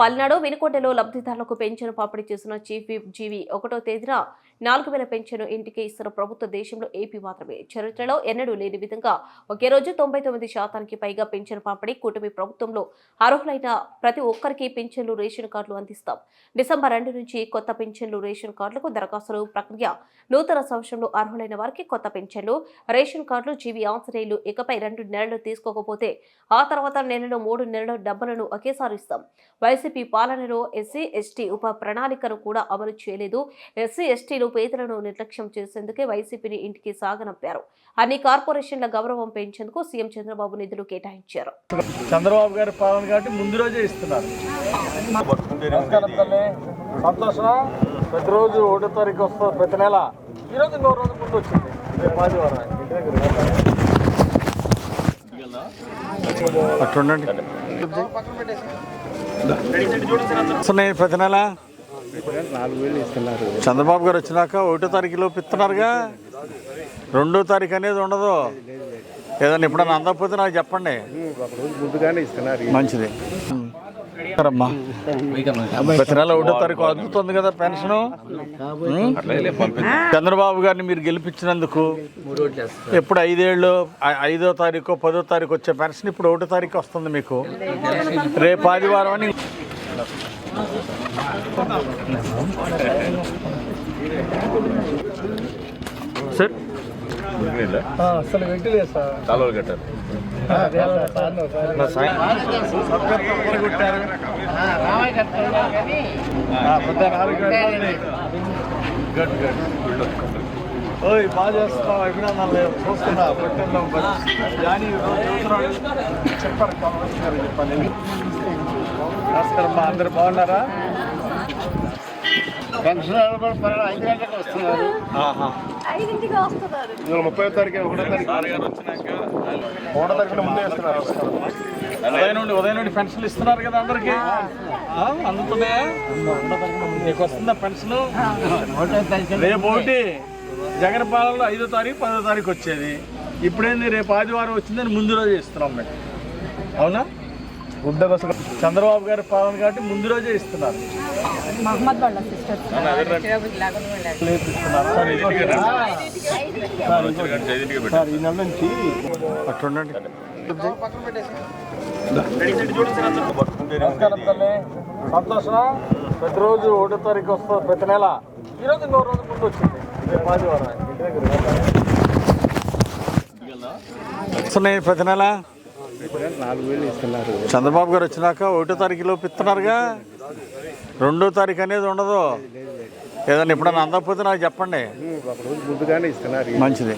పల్నాడు వినుకొండలో లబ్ధిదారులకు పెన్షన్ పంపిణీ చేసిన చీఫ్ జీవి ఒకటో తేదీన నాలుగు వేల పెన్షన్ ఇంటికి ఇస్తున్న ప్రభుత్వ దేశంలో ఏపీ మాత్రమే. చరిత్రలో ఎన్నడూ లేని విధంగా ఒకే రోజు తొంభై తొమ్మిది శాతానికి పైగా పెన్షన్ పంపిణీ కూటమి ప్రభుత్వంలో అర్హులైన ప్రతి ఒక్కరికి పెన్షన్లు రేషన్ కార్డులు అందిస్తాం. డిసెంబర్ రెండు నుంచి కొత్త పెన్షన్లు రేషన్ కార్డులకు దరఖాస్తులు ప్రక్రియ నూతన సంవత్సరంలో అర్హులైన వారికి కొత్త పెన్షన్లు రేషన్ కార్డులు జీవి ఆన్సరేలు ఇకపై రెండు నెలలు తీసుకోకపోతే ఆ తర్వాత నెలలో మూడు నెలల డబ్బులను ఒకేసారి ఇస్తాం. వైసీపీ పాలనలో ఎస్సీ ఎస్టీ ఉప ప్రణాళికను కూడా అమలు చేయలేదు. ఎస్సీ ఎస్టీలు పేదలను నిర్లక్ష్యం చేసేందుకే వైసీపీని ఇంటికి సాగనంపారు. అన్ని కార్పొరేషన్ల గౌరవం పెంచేందుకు సీఎం చంద్రబాబు నిధులు కేటాయించారు. చంద్రబాబు గారి పాలన కాబట్టి ముందు రోజే ఇస్తున్నారు. నమస్కారం తల్లి. సంతోషం. ప్రతిరోజు ఒకటో తారీఖు వస్తుంది ప్రతి నెల. ఈరోజు ఇంకో రోజు ముందు వచ్చింది. రేపు ఆదివారం. ఇంటి దగ్గర. అట్లుండండి. వస్తున్నాయి ప్రతి నెల చంద్రబాబు గారు వచ్చినాక ఒకటో తారీఖు లోపు ఇస్తున్నారుగా రెండో తారీఖు అనేది ఉండదు. ఏదన్నా ఎప్పుడన్నా అందకపోతే నాకు చెప్పండి. ముందుగానే ఇస్తున్నారు. మంచిది. అమ్మా ప్రతి నెల ఒకటో తారీఖు అందుతుంది కదా పెన్షన్? చంద్రబాబు గారిని మీరు గెలిపించినందుకు ఎప్పుడు ఐదేళ్ళు ఐదో తారీఖు పదో తారీఖు వచ్చే పెన్షన్ ఇప్పుడు ఒకటో తారీఖు వస్తుంది మీకు. రేపు ఆదివారం అని సార్ అసలు వెంటనే సార్. కాలువలు కట్టారు. Good good. ఓయ్ బాగా చేస్తున్నావు అభినందనలు చూస్తున్నా పెట్టంలో జానీ. చెప్పారు కమలేష్ గారు చెప్పాలి నమస్కారం మా అందరు బాగున్నారా? పెన్షన్ కూడా పన్నెండు ఐదు గంటలకు వస్తున్నారు. ఇవాళ ముప్పై తారీఖు ఒకటో తారీఖు. ఒకటో తారీఖు ముందే ఇస్తున్నారు ఉదయం నుండి ఉదయం నుండి పెన్షన్లు ఇస్తున్నారు కదా అందరికి. అందుతున్నాయా నీకు వస్తుందా పెన్షన్? రేపు ఒకటి జగన్ పాలనలో ఐదో తారీఖు పదో తారీఖు వచ్చేది. ఇప్పుడేంది రేపు ఆదివారం వచ్చిందని ముందు రోజే ఇస్తున్నాం మేము. అవునా? గుడ్డ బస్సులు చంద్రబాబు గారి పాలన కాబట్టి ముందు రోజే ఇస్తున్నారు. మహమ్మద్ వాళ్ళ సిస్టర్ ఇస్తున్నారు. సార్, ఇది సార్ ఈ నెల నుంచి అట్లుండండి. నమస్కారం తల్లి. సంతోషం. ప్రతిరోజు ఒకటో తారీఖు వస్తుంది ప్రతి నెల. ఈరోజు ఇంకో రోజు ముందు వచ్చింది. వస్తున్నాయి ప్రతి నెల. చంద్రబాబు గారు వచ్చినాక ఒకటో తారీఖులో ఇస్తున్నారుగా. రెండో తారీఖు అనేది ఉండదు. ఏదన్నా ఎప్పుడన్నా అందకపోతే నాకు చెప్పండి. ముందుగానే ఇస్తున్నారు మంచిది.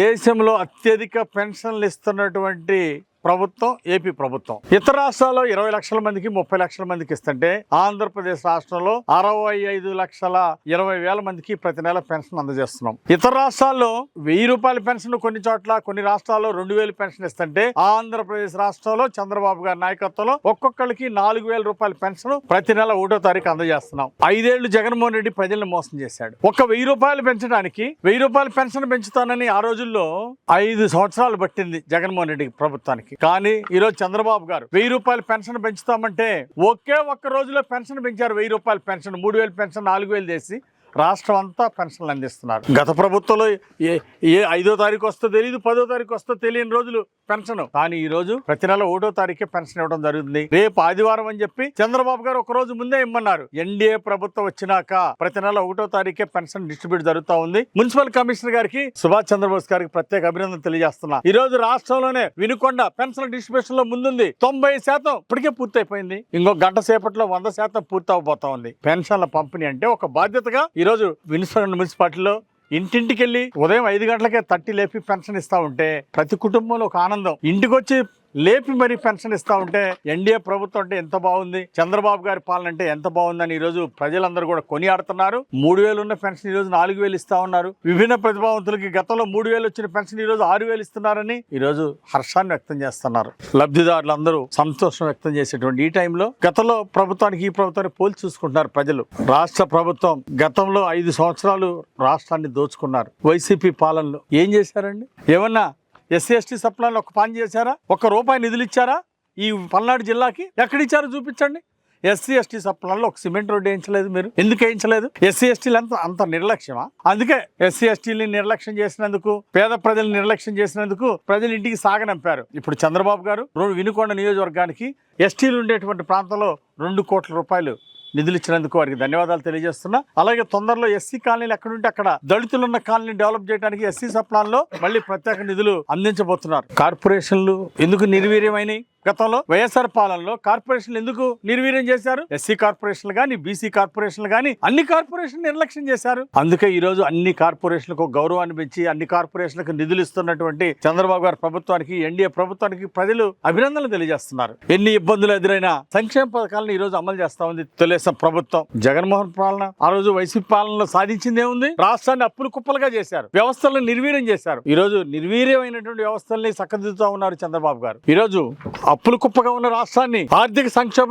దేశంలో అత్యధిక పెన్షన్లు ఇస్తున్నటువంటి ప్రభుత్వం ఏపీ ప్రభుత్వం. ఇతర రాష్ట్రాల్లో ఇరవై లక్షల మందికి ముప్పై లక్షల మందికి ఇస్తుంటే ఆంధ్రప్రదేశ్ రాష్ట్రంలో అరవై ఐదు లక్షల ఇరవై వేల మందికి ప్రతి నెల పెన్షన్ అందజేస్తున్నాం. ఇతర రాష్ట్రాల్లో వెయ్యి రూపాయల పెన్షన్ కొన్ని చోట్ల కొన్ని రాష్ట్రాల్లో రెండు వేలు పెన్షన్ ఇస్తుంటే ఆంధ్రప్రదేశ్ రాష్ట్రంలో చంద్రబాబు గారి నాయకత్వంలో ఒక్కొక్కరికి నాలుగు వేల రూపాయల పెన్షన్ ప్రతి నెల ఒకటో తారీఖు అందజేస్తున్నాం. ఐదేళ్ళు జగన్మోహన్ రెడ్డి ప్రజల్ని మోసం చేశాడు. ఒక వెయ్యి రూపాయలు పెంచడానికి వెయ్యి రూపాయల పెన్షన్ పెంచుతానని ఆ రోజుల్లో ఐదు సంవత్సరాలు పట్టింది జగన్మోహన్ రెడ్డి ప్రభుత్వానికి. కానీ ఈరోజు చంద్రబాబు గారు వెయ్యి రూపాయలు పెన్షన్ పెంచుతామంటే ఒకే ఒక్క రోజులో పెన్షన్ పెంచారు. వెయ్యి రూపాయల పెన్షన్ మూడు పెన్షన్ నాలుగు వేలు చేసి రాష్ట్రం అంతా పెన్షన్లు అందిస్తున్నారు. గత ప్రభుత్వంలో ఏ ఏ ఐదో తారీఖు వస్తో తెలియదు పదో తారీఖు వస్తో తెలియని రోజులు పెన్షన్. కానీ ఈ రోజు ప్రతి నెల ఒకటో తారీఖే పెన్షన్ ఇవ్వడం జరుగుతుంది. రేపు ఆదివారం అని చెప్పి చంద్రబాబు గారు ఒక రోజు ముందే ఇమ్మన్నారు. ఎన్డీఏ ప్రభుత్వం వచ్చినాక ప్రతి నెల ఒకటో తారీఖే పెన్షన్ డిస్ట్రిబ్యూట్ జరుగుతా ఉంది. మున్సిపల్ కమిషనర్ గారికి సుభాష్ చంద్రబోస్ గారికి ప్రత్యేక అభినందన తెలియజేస్తున్నా. ఈ రోజు రాష్ట్రంలోనే వినుకొండ పెన్షన్ డిస్ట్రిబ్యూషన్లో ముందుంది. తొంభై శాతం ఇప్పటికే పూర్తయిపోయింది. ఇంకో గంట సేపట్లో వంద శాతం పూర్తి అవబోతా ఉంది. పెన్షన్ల పంపిణీ అంటే ఒక బాధ్యతగా ఈ ఈరోజు వినుకొండ మున్సిపాలిటీలో ఇంటింటికి వెళ్ళి ఉదయం ఐదు గంటలకే తట్టి లేపి పెన్షన్ ఇస్తా ఉంటే ప్రతి కుటుంబంలో ఒక ఆనందం. ఇంటికి వచ్చి లేపి మరి పెన్షన్ ఇస్తా ఉంటే ఎన్డీఏ ప్రభుత్వం అంటే ఎంత బాగుంది? చంద్రబాబు గారి పాలన అంటే ఎంత బాగుందని ఈ రోజు ప్రజలందరూ కూడా కొనియాడుతున్నారు. మూడు వేలు ఉన్న పెన్షన్ ఈ రోజు నాలుగు వేలు ఇస్తా ఉన్నారు. విభిన్న ప్రతిభావంతులకి గతంలో మూడు వేలు వచ్చిన పెన్షన్ ఈ రోజు ఆరు వేలు ఇస్తున్నారని ఈ రోజు హర్షాన్ని వ్యక్తం చేస్తున్నారు. లబ్ధిదారులందరూ సంతోషం వ్యక్తం చేసేటువంటి ఈ టైంలో గతంలో ప్రభుత్వానికి ఈ ప్రభుత్వాన్ని పోల్చి చూసుకుంటున్నారు ప్రజలు. రాష్ట్ర ప్రభుత్వం గతంలో ఐదు సంవత్సరాలు రాష్ట్రాన్ని దోచుకున్నారు. వైసీపీ పాలనలో ఏం చేశారండి? ఏమన్నా ఎస్సీ ఎస్టీ సప్లాన్ ఒక పని చేశారా? ఒక్క రూపాయి నిధులు ఇచ్చారా? ఈ పల్నాడు జిల్లాకి ఎక్కడిచ్చారో చూపించండి. ఎస్సీ ఎస్టీ సప్లాన్లో ఒక సిమెంట్ రోడ్డు వేయించలేదు మీరు. ఎందుకు వేయించలేదు? ఎస్సీ ఎస్టీలు అంత అంత నిర్లక్ష్యమా? అందుకే ఎస్సీ ఎస్టీని నిర్లక్ష్యం చేసినందుకు పేద ప్రజల్ని నిర్లక్ష్యం చేసినందుకు ప్రజలు ఇంటికి సాగనంపారు. ఇప్పుడు చంద్రబాబు గారు రెండు వినుకొండ నియోజకవర్గానికి ఎస్టీలు ఉండేటువంటి ప్రాంతంలో రెండు కోట్ల రూపాయలు నిధులు ఇచ్చినందుకు వారికి ధన్యవాదాలు తెలియజేస్తున్నా. అలాగే తొందరలో ఎస్సీ కాలనీలు ఎక్కడుంటే అక్కడ దళితులు ఉన్న కాలనీ డెవలప్ చేయడానికి ఎస్సీ సప్లాన్లో మళ్ళీ ప్రత్యేక నిధులు అందించబోతున్నారు. కార్పొరేషన్లు ఎందుకు నిర్వీర్యమైనవి గతంలో వైఎస్ఆర్ పాలనలో కార్పొరేషన్లు ఎందుకు నిర్వీర్యం చేశారు? ఎస్సీ కార్పొరేషన్లు కానీ బీసీ కార్పొరేషన్లు కానీ అన్ని కార్పొరేషన్ నిర్లక్ష్యం చేశారు. అందుకే ఈ రోజు అన్ని కార్పొరేషన్లకు గౌరవాన్ని పెంచి అన్ని కార్పొరేషన్లకు నిధులు ఇస్తున్నటువంటి చంద్రబాబు గారి ప్రభుత్వానికి ఎన్డీఏ ప్రభుత్వానికి ప్రజలు అభినందనలు తెలియజేస్తున్నారు. ఎన్ని ఇబ్బందులు ఎదురైనా సంక్షేమ పథకాలను ఈ రోజు అమలు చేస్తా ఉంది తెలుగుదేశం ప్రభుత్వం. జగన్మోహన్ పాలన ఆ రోజు వైసీపీ పాలనలో సాధించింది ఏముంది రాష్ట్రాన్ని అప్పులు కుప్పలుగా చేశారు. వ్యవస్థలను నిర్వీర్యం చేశారు. ఈ రోజు నిర్వీర్యమైనటువంటి వ్యవస్థల్ని చక్కదిద్దుతా ఉన్నారు చంద్రబాబు గారు. ఈ రోజు అప్పులు కుప్పగా ఉన్న రాష్ట్రాన్ని ఆర్థిక సంక్షోభ